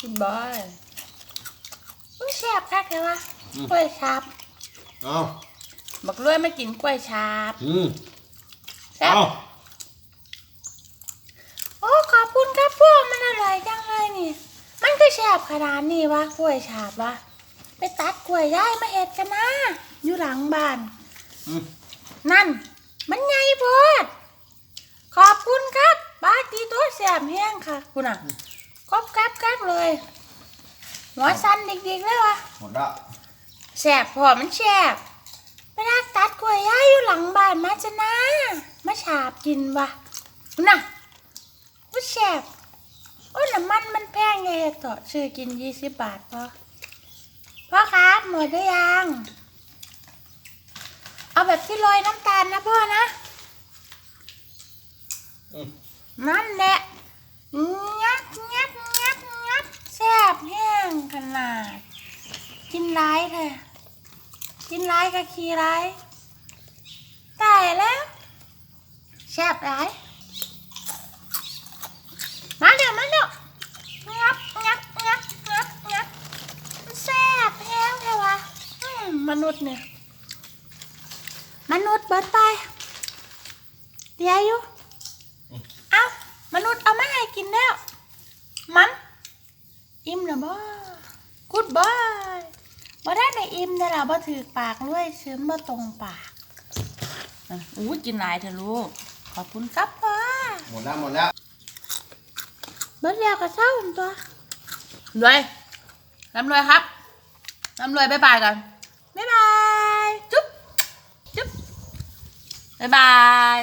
กินบ่อยมันแซ่บคักเลยวะกล้วยชับเอาบักล้วยไม่กินกล้วยชับอืมแซ่บอาโอ้ขอบคุณครับพวกมันอร่อยจังเลยนี่ มันก็แฉบขนาดนี้วะกล้วยชับวะ ไปตัดกล้วยย้ายมาเห็ดกันนะอยู่หลังบ้าน อืม นั่น มันใหญ่โพดขอบคุณครับบาตีตัวแสบแห้งค่ะ คุณอะกรอบกรับกรับเลย หัวสั้นดิกๆเลยวะหมดละแสบพอมันแสบไปลากตัดกล้วยย่ายอยู่หลังบ้านมาจะนะมาฉาบกินวะคุณน่ะว่าแสบโอ้ยน้ำมันมันแพงไงต่อซื้อกินยี่สิบบาทพอ พ่อครับ หมดหรือยัง เอาแบบที่โรยน้ำตาลนะพ่อนะอืมนั่นแหละงับงับงับงับแซ่บแห้งขนาด กินร้ายเถอะกินร้ายกับขี้ร้ายตายแล้วแซ่บร้ายมาเดี๋ยวมาเดี๋ยวงับงับงับงับงับแซ่บแห้งเถอะวะอื มมนุษย์เนี่ย มนุษย์เบิดไปเดี๋ยวอยู่ เอามนุษย์เอามาให้กินแล้ว มัน อิ่มแล้วบ่กูดบายบ่ได้ในอิ่มแต่เราบ่ถือปากด้วยชื้นบ่ตรงปากอะอู้กินหลายเถอะลูก ขอบคุณครับพ่อหมดแล้วหมดแล้วเบิดแล้วก็เศร้าหั่นตัวรวยร่ำรวยครับร่ำรวยบ๊ายบายกัน บ๊ายบาย จุ๊บ จุ๊บ บ๊ายบาย